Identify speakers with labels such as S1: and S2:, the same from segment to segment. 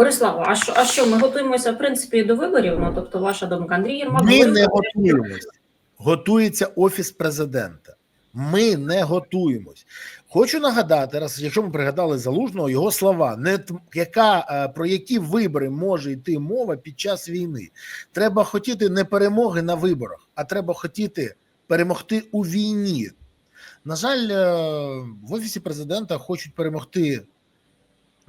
S1: Борислава, а що, а що ми готуємося в принципі до виборів? Ну тобто, ваша думка, Андрій Єрмак
S2: Ми не готуємось. Готується офіс президента. Ми не готуємось. Хочу нагадати, раз, якщо ми пригадали залужного його слова, не яка е, про які вибори може йти мова під час війни. Треба хотіти не перемоги на виборах, а треба хотіти перемогти у війні. На жаль, е, в офісі президента хочуть перемогти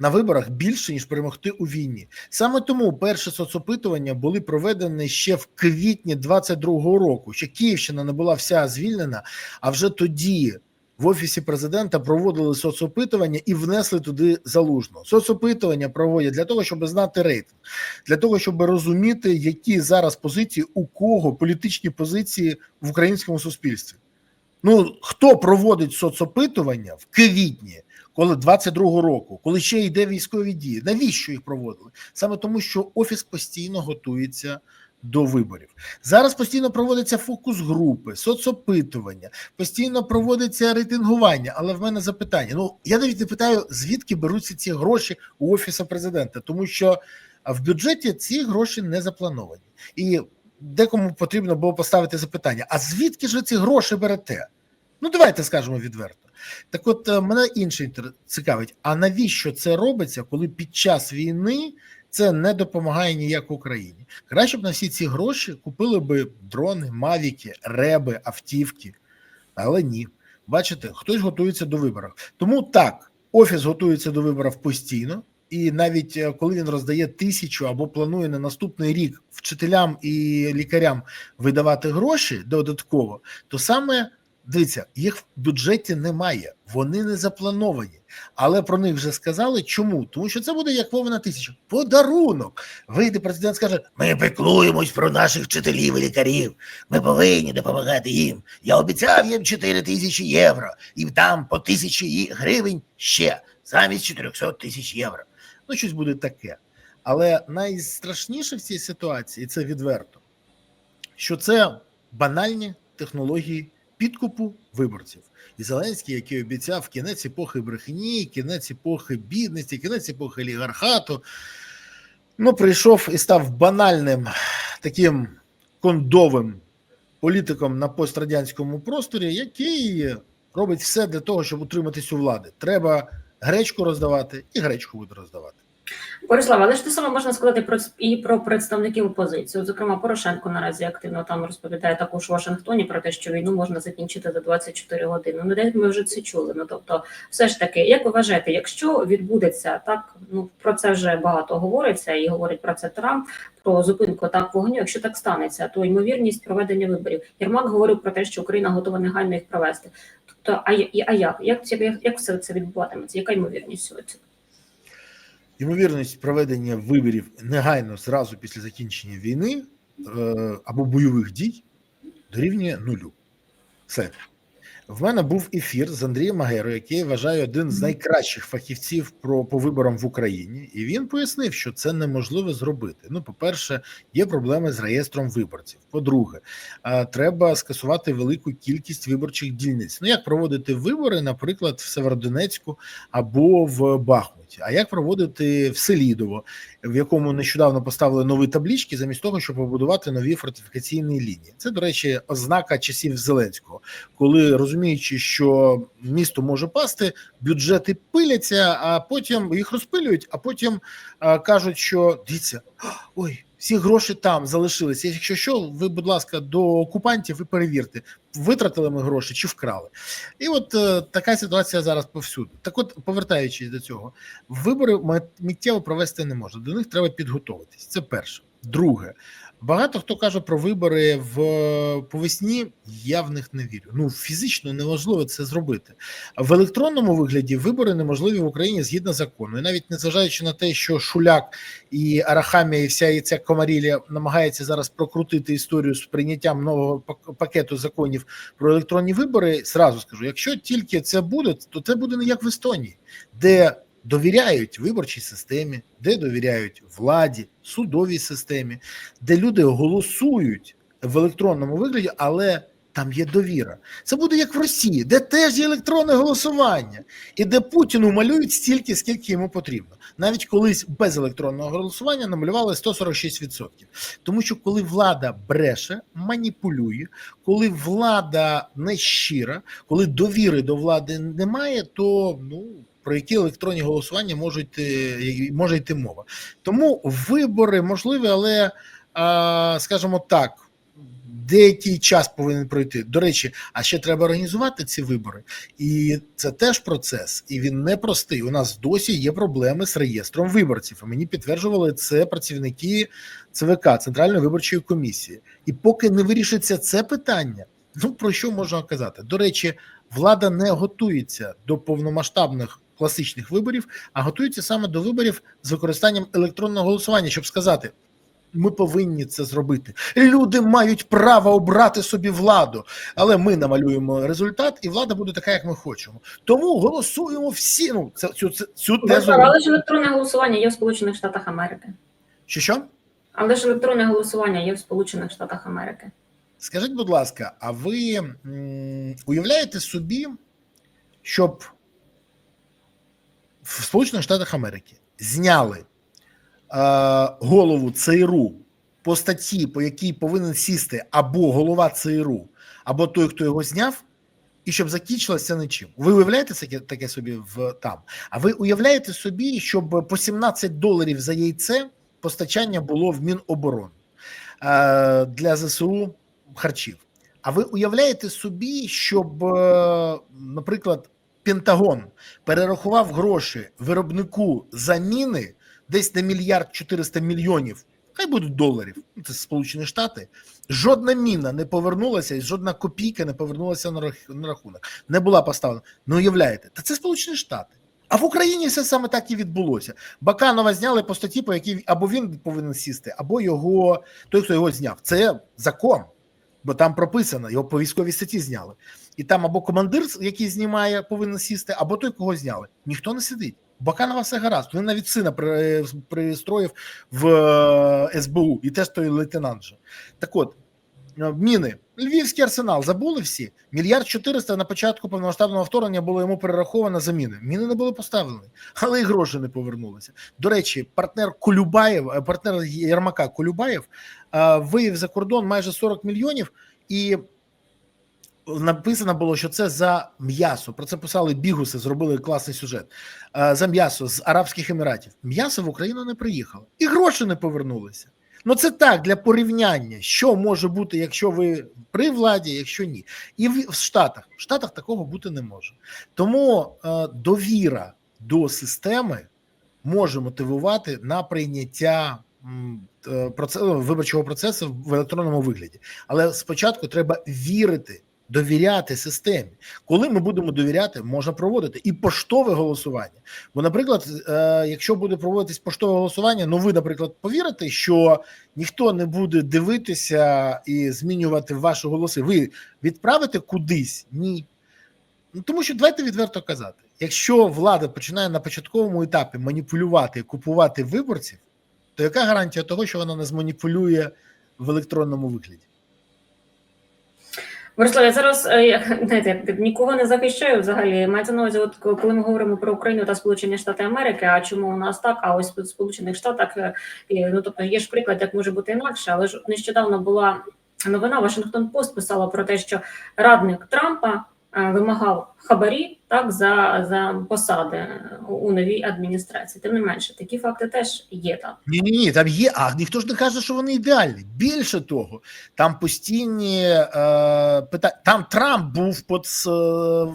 S2: на виборах більше ніж перемогти у війні. Саме тому перші соцопитування були проведені ще в квітні 22-го року. Ще Київщина не була вся звільнена, а вже тоді. В офісі президента проводили соцопитування і внесли туди залужного. Соцопитування проводять для того, щоб знати рейтинг, для того, щоб розуміти, які зараз позиції у кого політичні позиції в українському суспільстві. Ну хто проводить соцопитування в квітні, коли 22-го року, коли ще йде військові дії? Навіщо їх проводили? Саме тому, що офіс постійно готується до виборів. Зараз постійно проводяться фокус групи, соцопитування, постійно проводиться рейтингування. Але в мене запитання: ну я навіть не питаю, звідки беруться ці гроші у офісу президента, тому що в бюджеті ці гроші не заплановані, і декому потрібно було поставити запитання: а звідки ж ви ці гроші берете? Ну давайте скажемо відверто. Так, от е, мене інше цікавить: а навіщо це робиться, коли під час війни це не допомагає ніяк Україні? Краще б на всі ці гроші купили би дрони, мавіки, реби, автівки. Але ні. Бачите, хтось готується до виборів. Тому так, офіс готується до виборів постійно, і навіть е, коли він роздає тисячу або планує на наступний рік вчителям і лікарям видавати гроші додатково, то саме дивіться, їх в бюджеті немає, вони не заплановані. Але про них вже сказали. Чому? Тому що це буде як Вовна тисяча. Подарунок. Вийде президент, скаже: Ми пеклуємось про наших вчителів і лікарів. Ми повинні допомагати їм. Я обіцяв їм 4 тисячі євро, і там по тисячі гривень ще замість 400 тисяч євро. Ну, щось буде таке. Але найстрашніше в цій ситуації це відверто, що це банальні технології підкупу виборців. І Зеленський, який обіцяв кінець епохи брехні, кінець епохи бідності, кінець епохи олігархату, ну прийшов і став банальним таким кондовим політиком на пострадянському просторі, який робить все для того, щоб утриматись у влади. Треба гречку роздавати, і гречку буде роздавати.
S1: Борислава, але ж те саме можна сказати про і про представників опозиції. Зокрема, Порошенко наразі активно там розповідає також у Вашингтоні про те, що війну можна закінчити за 24 години. Ну, десь ми вже це чули. Ну тобто, все ж таки, як ви вважаєте, якщо відбудеться так, ну про це вже багато говориться, і говорить про це Трамп, про зупинку так вогню. Якщо так станеться, то ймовірність проведення виборів. Єрмак говорив про те, що Україна готова негайно їх провести. Тобто, а, а як? Як як, як все це відбуватиметься? Яка ймовірність цього?
S2: Ймовірність проведення виборів негайно зразу після закінчення війни е, або бойових дій дорівнює нулю. Все. В мене був ефір з Андрієм Магерою, який я вважаю один з найкращих фахівців про по виборам в Україні, і він пояснив, що це неможливо зробити. Ну, по-перше, є проблеми з реєстром виборців. По-друге, треба скасувати велику кількість виборчих дільниць. Ну як проводити вибори, наприклад, в Северодонецьку або в Бахмуті. А як проводити в Селідово, в якому нещодавно поставили нові таблічки, замість того, щоб побудувати нові фортифікаційні лінії? Це, до речі, ознака часів Зеленського, коли розуміючи, що місто може пасти, бюджети пиляться, а потім їх розпилюють, а потім а, кажуть, що дивіться, ой. Всі гроші там залишилися. Якщо що, ви, будь ласка, до окупантів і перевірте, витратили ми гроші чи вкрали. І от е, така ситуація зараз повсюди. Так, от, повертаючись до цього, вибори миттєво провести не можна. До них треба підготуватись. Це перше. Друге, багато хто каже про вибори в по весні. Я в них не вірю. Ну фізично неможливо це зробити. В електронному вигляді вибори неможливі в Україні згідно закону. І навіть незважаючи на те, що Шуляк і Арахамія, і вся і ця комарілія намагається зараз прокрутити історію з прийняттям нового пак- пакету законів про електронні вибори. Зразу скажу: якщо тільки це буде, то це буде не як в Естонії, де довіряють виборчій системі, де довіряють владі, судовій системі, де люди голосують в електронному вигляді, але там є довіра. Це буде як в Росії, де теж є електронне голосування, і де Путіну малюють стільки, скільки йому потрібно. Навіть колись без електронного голосування намалювали 146%. Тому що коли влада бреше, маніпулює, коли влада не щира, коли довіри до влади немає, то ну. Про які електронні голосування можуть е, може йти мова? Тому вибори можливі, але скажімо так, деякий час повинен пройти. До речі, а ще треба організувати ці вибори, і це теж процес, і він непростий. У нас досі є проблеми з реєстром виборців. І мені підтверджували це працівники ЦВК Центральної виборчої комісії. І поки не вирішиться це питання, ну про що можна казати? До речі, влада не готується до повномасштабних. Класичних виборів, а готується саме до виборів з використанням електронного голосування, щоб сказати: ми повинні це зробити. Люди мають право обрати собі владу, але ми намалюємо результат, і влада буде така, як ми хочемо. Тому голосуємо всі. Ну це цю цю, цю тезу.
S1: Але ж електронне голосування є в Сполучених Штатах Америки.
S2: Що що?
S1: Але ж електронне голосування є в Сполучених Штатах Америки.
S2: Скажіть, будь ласка, а ви м, уявляєте собі, щоб в Сполучених Штатах Америки зняли голову ЦРУ по статті, по якій повинен сісти або голова ЦРУ, або той, хто його зняв, і щоб закінчилося нічим. Ви уявляєте таке, таке собі в там? А ви уявляєте собі, щоб по 17 доларів за яйце постачання було в Міноборони е, для ЗСУ харчів? А ви уявляєте собі, щоб, е, наприклад, Пентагон перерахував гроші виробнику заміни десь на мільярд 400 мільйонів, хай будуть доларів. ну, Це Сполучені Штати. Жодна міна не повернулася, і жодна копійка не повернулася на рах- на рахунок. Не була поставлена. Ну уявляєте, та це Сполучені Штати. А в Україні все саме так і відбулося. Баканова зняли по статті, по якій або він повинен сісти, або його той, хто його зняв. Це закон, бо там прописано, його по військовій статті зняли. І там або командир, який знімає, повинен сісти, або той, кого зняли. Ніхто не сидить. Баканова все гаразд. Він навіть сина пристроїв в е, СБУ, і теж той лейтенант же. Так от, е, міни. Львівський арсенал забули всі. Мільярд чотириста на початку повномасштабного вторгнення було йому перераховано за міни. Міни не були поставлені, але і гроші не повернулися. До речі, партнер Колюбаєв, е, партнер Єрмака Колюбаєв вивів за кордон майже 40 мільйонів і написано було, що це за м'ясо. Про це писали бігуси, зробили класний сюжет. Е, За м'ясо з Арабських Еміратів. М'ясо в Україну не приїхало, і гроші не повернулися. Ну це так для порівняння, що може бути, якщо ви при владі, якщо ні. І в, Штатах в Штатах такого бути не може. Тому е, довіра до системи може мотивувати на прийняття е, процесу, виборчого процесу в електронному вигляді. Але спочатку треба вірити, довіряти системі. Коли ми будемо довіряти, можна проводити і поштове голосування. Бо, наприклад, е, якщо буде проводитись поштове голосування, ну ви, наприклад, повірите, що ніхто не буде дивитися і змінювати ваші голоси. Ви відправите кудись? Ні. Ну тому що давайте відверто казати: якщо влада починає на початковому етапі маніпулювати і купувати виборців, то яка гарантія того, що вона не зманіпулює в електронному вигляді?
S1: Борислав, я зараз е, знаєте, нікого не захищаю взагалі. Мається на увазі, от коли ми говоримо про Україну та Сполучені Штати Америки, а чому у нас так? А ось в Сполучених Штатах е, ну тобто є ж приклад, як може бути інакше, але ж нещодавно була новина. Вашингтон Пост писала про те, що радник Трампа вимагав хабарі так за, за посади у- новій адміністрації. Тим не менше, такі факти теж є там.
S2: Ні, ні, ні, там є. А ніхто ж не каже, що вони ідеальні. Більше того, там постійні е, питання. Там Трамп був під с-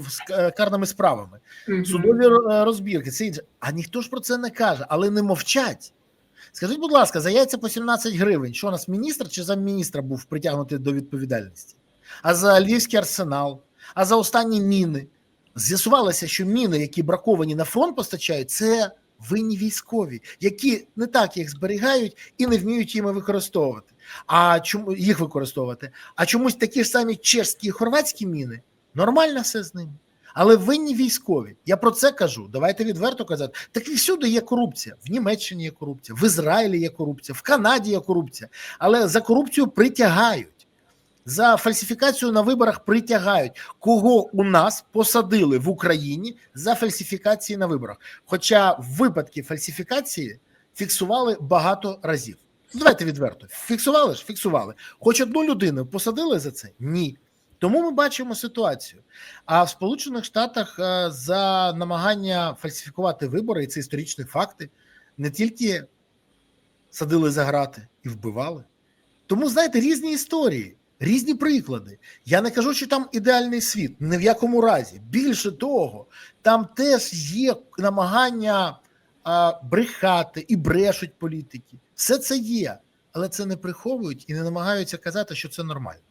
S2: з е, карними справами.
S1: Мгм.
S2: судові е, розбірки, це інше. А ніхто ж про це не каже, але не мовчать. Скажіть, будь ласка, за яйця по 17 гривень. Що у нас міністр чи замміністра був притягнутий до відповідальності? А за Львівський арсенал, а за останні міни. З'ясувалося, що міни, які браковані на фронт постачають, це винні військові, які не так їх зберігають і не вміють їми використовувати. А чому їх використовувати? А чомусь такі ж самі чешські і хорватські міни нормально все з ними. Але винні військові. Я про це кажу. Давайте відверто казати. Так і всюди є корупція. В Німеччині є корупція, в Ізраїлі є корупція, в Канаді є корупція. Але за корупцію притягають. За фальсифікацію на виборах притягають. Кого у нас посадили в Україні за фальсифікації на виборах? Хоча випадки фальсифікації фіксували багато разів. Ну, Давайте відверто. Фіксували ж? Фіксували. Хоч одну людину посадили за це? Ні. Тому ми бачимо ситуацію. А в Сполучених Штатах е, за намагання фальсифікувати вибори, і це історичні факти, не тільки садили за грати і вбивали. Тому, знаєте, різні історії, різні приклади. Я не кажу, що там ідеальний світ, ні в якому разі. Більше того, там теж є намагання а, брехати і брешуть політики. Все це є, але це не приховують і не намагаються казати, що це нормально.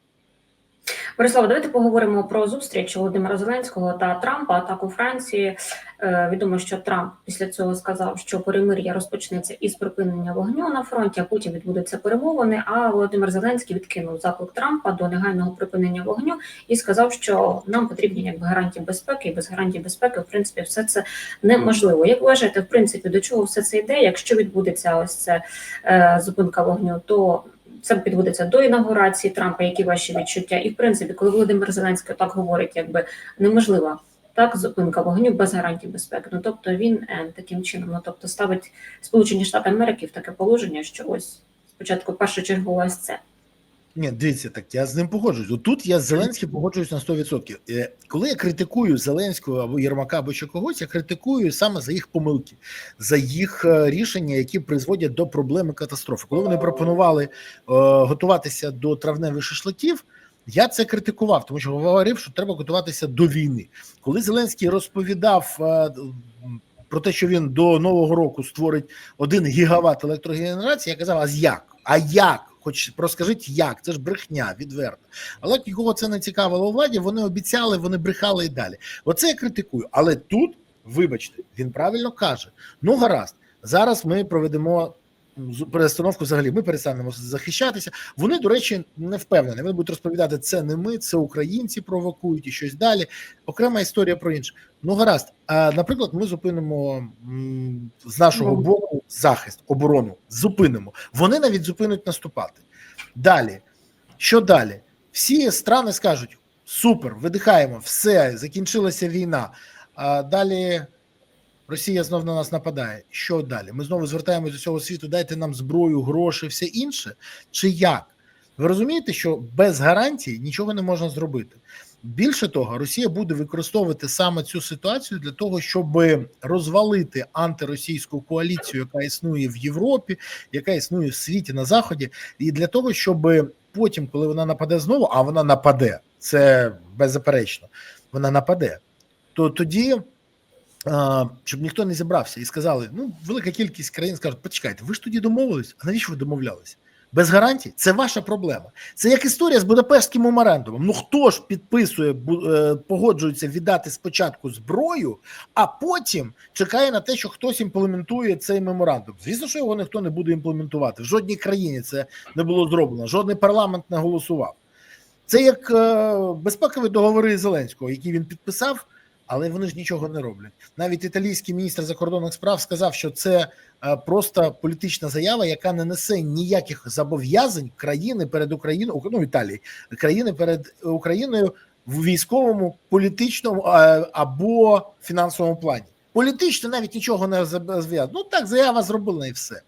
S1: Борислава, давайте поговоримо про зустріч Володимира Зеленського та Трампа. Так у Франції Е, відомо, що Трамп після цього сказав, що перемир'я розпочнеться із припинення вогню на фронті, а потім відбудуться перемовини. А Володимир Зеленський відкинув заклик Трампа до негайного припинення вогню і сказав, що нам потрібні якби гарантії безпеки, і без гарантій безпеки, в принципі, все це неможливо. Як вважаєте, в принципі, до чого все це йде? Якщо відбудеться ось це е, зупинка вогню, то це підводиться до інаугурації Трампа. Які ваші відчуття? І в принципі, коли Володимир Зеленський так говорить, якби неможлива так зупинка вогню без гарантій безпеки. Ну тобто він е, таким чином, ну тобто ставить Сполучені Штати Америки в таке положення, що ось спочатку першочергово ось це.
S2: Ні, дивіться, так я з ним погоджуюсь. Отут я з Зеленським погоджуюсь на 100%. Е, Коли я критикую Зеленського або Єрмака, або ще когось, я критикую саме за їх помилки, за їх е, рішення, які призводять до проблеми катастрофи. Коли вони пропонували е, готуватися до травневих шашликів, я це критикував, тому що говорив, що треба готуватися до війни. Коли Зеленський розповідав е, про те, що він до нового року створить один гігават електрогенерації, я казав: а як? А як? Хоч розкажіть, як це ж брехня відверто. Але кого це не цікавило у владі. Вони обіцяли, вони брехали і далі. Оце я критикую. Але тут, вибачте, він правильно каже: ну гаразд, зараз ми проведемо перестановку. Взагалі, ми перестанемо захищатися. Вони, до речі, не впевнені. Вони будуть розповідати, це не ми, це українці провокують і щось далі. Окрема історія про інше. Ну гаразд. А наприклад, ми зупинимо з нашого боку захист, оборону. Зупинимо. Вони навіть зупинять наступати. Далі, що далі? Всі страни скажуть: супер, видихаємо, все, закінчилася війна. А далі Росія знов на нас нападає. Що далі? Ми знову звертаємося до цього світу, дайте нам зброю, гроші, все інше. Чи як? Ви розумієте, що без гарантій нічого не можна зробити. Більше того, Росія буде використовувати саме цю ситуацію для того, щоб розвалити антиросійську коаліцію, яка існує в Європі, яка існує в світі на заході, і для того, щоб потім, коли вона нападе знову, а вона нападе, це беззаперечно, вона нападе, то тоді. Щоб ніхто не зібрався і сказали: ну, велика кількість країн скажуть, почекайте, ви ж тоді домовились, а навіщо ви домовлялися? Без гарантій це ваша проблема. Це як історія з Будапештським меморандумом. Ну хто ж підписує, погоджується віддати спочатку зброю, а потім чекає на те, що хтось імплементує цей меморандум. Звісно, що його ніхто не буде імплементувати. В жодній країні це не було зроблено, жодний парламент не голосував. Це як безпекові договори Зеленського, які він підписав. Але вони ж нічого не роблять. Навіть італійський міністр закордонних справ сказав, що це просто політична заява, яка не несе ніяких зобов'язань країни перед Україною, ну Італії, країни перед Україною в військовому, політичному або фінансовому плані. Політично навіть нічого не зобов'язано. Ну так заява зробила і все.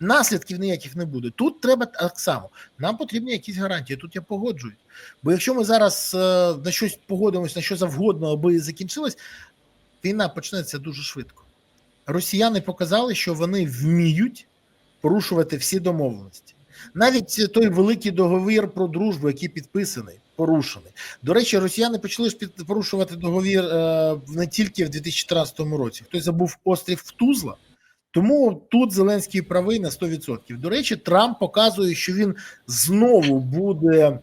S2: Наслідків ніяких не буде. Тут треба так само. Нам потрібні якісь гарантії. Тут я погоджуюсь. Бо якщо ми зараз е, на щось погодимося, на що завгодно, аби закінчилось, війна почнеться дуже швидко. Росіяни показали, що вони вміють порушувати всі домовленості. Навіть той великий договір про дружбу, який підписаний, порушений. До речі, росіяни почали порушувати договір е, не тільки в 2014 році. Хтось забув острів Тузла. Тому тут Зеленський правий на 100%. До речі, Трамп показує, що він знову буде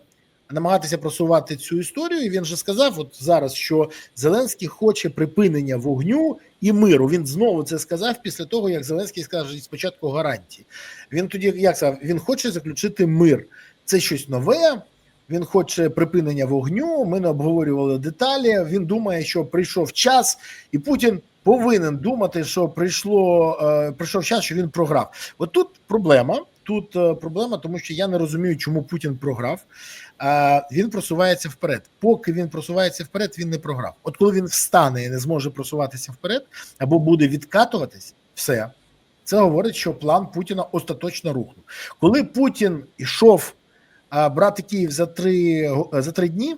S2: намагатися просувати цю історію. І він же сказав, от зараз, що Зеленський хоче припинення вогню і миру. Він знову це сказав після того, як Зеленський скаже спочатку гарантії. Він тоді як сказав, він хоче заключити мир. Це щось нове. Він хоче припинення вогню. Ми не обговорювали деталі. Він думає, що прийшов час, і Путін повинен думати, що прийшло е, прийшов час, що він програв. От тут проблема, тут е, проблема, тому що я не розумію, чому Путін програв. А він просувається вперед. Поки він просувається вперед, він не програв. От коли він встане і не зможе просуватися вперед, або буде відкатуватись, все це говорить, що план Путіна остаточно рухнув. Коли Путін ішов брати Київ за три за три дні,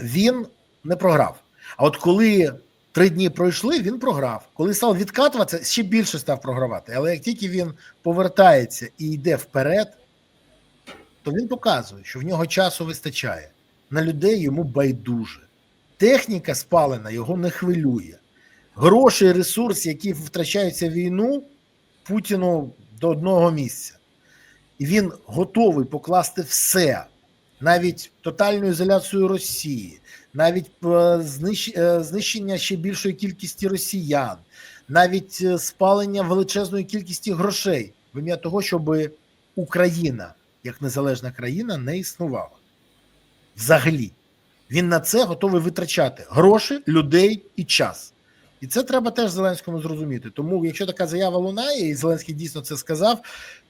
S2: він не програв. А от коли три дні пройшли, він програв. Коли став відкатуватися, ще більше став програвати. Але як тільки він повертається і йде вперед, то він показує, що в нього часу вистачає. На людей йому байдуже. Техніка спалена його не хвилює. Гроші ресурс, які втрачаються війну, Путіну до одного місця. І він готовий покласти все, навіть тотальну ізоляцію Росії, навіть е, е, знищення ще більшої кількості росіян, навіть е, спалення величезної кількості грошей в ім'я того, щоб Україна як незалежна країна не існувала. Взагалі, він на це готовий витрачати гроші, людей і час. І це треба теж Зеленському зрозуміти. Тому, якщо така заява лунає, і Зеленський дійсно це сказав,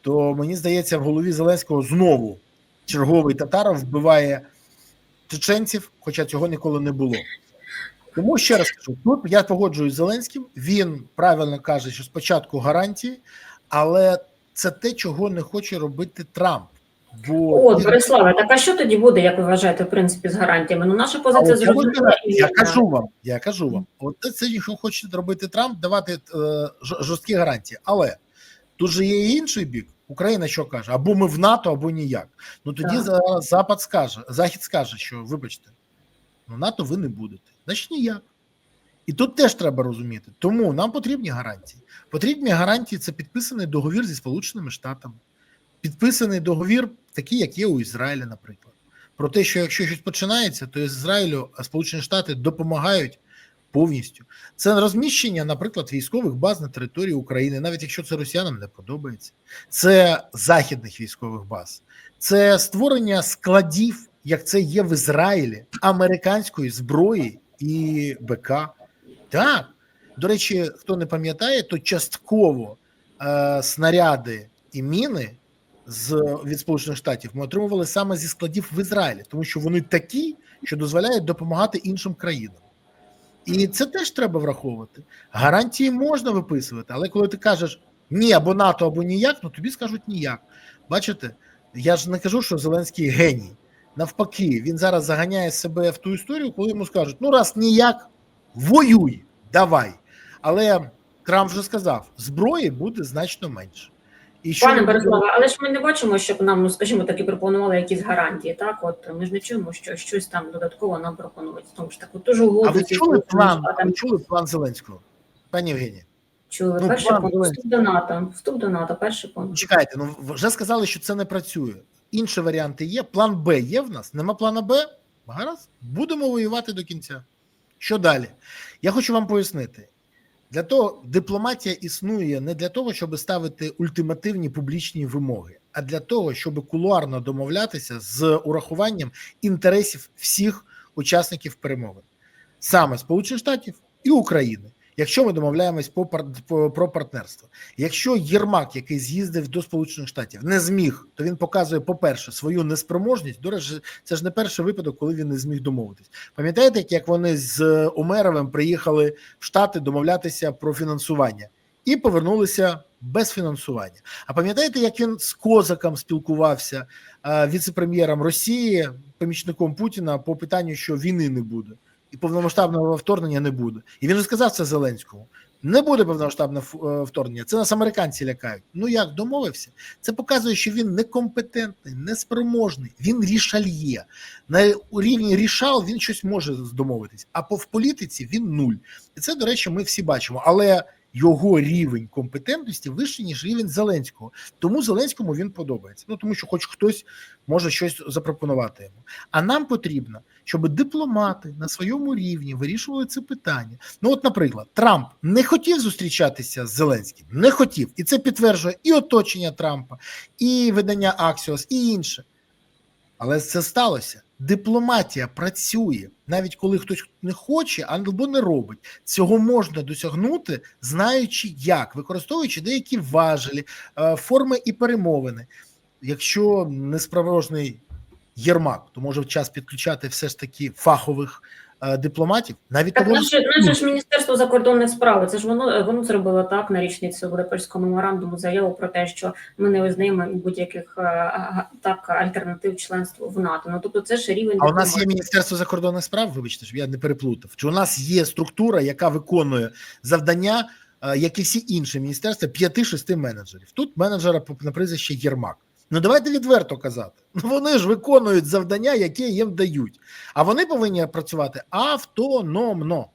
S2: то мені здається, в голові Зеленського знову черговий татаров вбиває чеченців, хоча цього ніколи не було. Тому ще раз кажу: тут я погоджуюсь з Зеленським. Він правильно каже, що спочатку гарантії, але це те, чого не хоче робити Трамп. Бо
S1: От, Бориславе, так а що тоді буде, як ви вважаєте, в принципі, з гарантіями? Ну, наша позиція зрозуміла.
S2: я кажу вам, я кажу вам, от це, що хоче робити Трамп, давати е, жорсткі гарантії. Але тут же є і інший бік. Україна що каже? Або ми в НАТО, або ніяк. Ну тоді
S1: Так.
S2: Запад скаже, Захід скаже, що вибачте, ну НАТО ви не будете. Значить ніяк. І тут теж треба розуміти. Тому нам потрібні гарантії. Потрібні гарантії це підписаний договір зі Сполученими Штатами, підписаний договір, такий, як є у Ізраїлі, наприклад. Про те, що якщо щось починається, то Ізраїлю Сполучені Штати допомагають повністю. Це розміщення, наприклад, військових баз на території України, навіть якщо це росіянам не подобається. Це західних військових баз, це створення складів, як це є в Ізраїлі, американської зброї і БК. Так. До речі, хто не пам'ятає, то частково е, снаряди і міни з від Сполучених Штатів ми отримували саме зі складів в Ізраїлі, тому що вони такі, що дозволяють допомагати іншим країнам. І це теж треба враховувати. Гарантії можна виписувати, але коли ти кажеш ні, або НАТО, або ніяк, ну тобі скажуть ніяк. Бачите, я ж не кажу, що Зеленський геній. Навпаки, він зараз заганяє себе в ту історію, коли йому скажуть: ну раз ніяк, воюй, давай. Але Трамп вже сказав, зброї буде значно менше. І що
S1: Пане Бориславе, але ж ми не бачимо, щоб нам, ну скажімо так, і пропонували якісь гарантії. Так, от ми ж не чуємо, що щось там додатково нам пропонують. Тому ж таку угоду
S2: А ви чули план? Ви чули план Зеленського? Пані Євгенія?
S1: чули.
S2: ну,
S1: перший
S2: план
S1: пункт вступ до НАТО. Вступ до НАТО, перший пункт.
S2: Чекайте, ну вже сказали, що це не працює. Інші варіанти є. План Б є в нас. Нема плана Б. Гаразд, будемо воювати до кінця. Що далі? Я хочу вам пояснити. Для того дипломатія існує не для того, щоб ставити ультимативні публічні вимоги, а для того, щоб кулуарно домовлятися з урахуванням інтересів всіх учасників перемовин, саме Сполучених Штатів і України. Якщо ми домовляємось по, по про партнерство, якщо Єрмак, який з'їздив до Сполучених Штатів, не зміг, то він показує, по-перше, свою неспроможність. До речі, це ж не перший випадок, коли він не зміг домовитись. Пам'ятаєте, як вони з Умеровим приїхали в Штати домовлятися про фінансування і повернулися без фінансування. А пам'ятаєте, як він з Козаком спілкувався е, віце-прем'єром Росії, помічником Путіна по питанню, що війни не буде і повномасштабного вторгнення не буде. І він сказав це Зеленському. Не буде повномасштабного е, вторгнення. Це нас американці лякають. Ну як домовився? Це показує, що він некомпетентний, неспроможний. Він рішальє. На рівні рішал він щось може домовитись, а по в політиці він нуль. І це, до речі, ми всі бачимо. Але його рівень компетентності вищий, ніж рівень Зеленського. Тому Зеленському він подобається. Ну тому що, хоч хтось може щось запропонувати йому. А нам потрібно, щоб дипломати на своєму рівні вирішували це питання. Ну, от, наприклад, Трамп не хотів зустрічатися з Зеленським, не хотів, і це підтверджує і оточення Трампа, і видання Axios, і інше. Але це сталося. Дипломатія працює навіть коли хтось не хоче або не робить. Цього можна досягнути, знаючи як, використовуючи деякі важелі, е, форми і перемовини. Якщо несправожний Єрмак, то може в час підключати все ж таки фахових дипломатів, навіть
S1: Так,
S2: того
S1: наше, наше ж міністерство закордонних справ, це ж воно воно зробило так на річницю Будапештського меморандуму заяву про те, що ми не визнаємо будь-яких е, так альтернатив членству в НАТО. Ну тобто, це ж рівень
S2: А у нас є. Міністерство закордонних справ, вибачте, щоб я не переплутав. Чи у нас є структура, яка виконує завдання, е, як і всі інші міністерства, п'яти-шести менеджерів. Тут менеджера на прізвище Єрмак. Ну давайте відверто казати. Ну вони ж виконують завдання, яке їм дають. А вони повинні працювати автономно.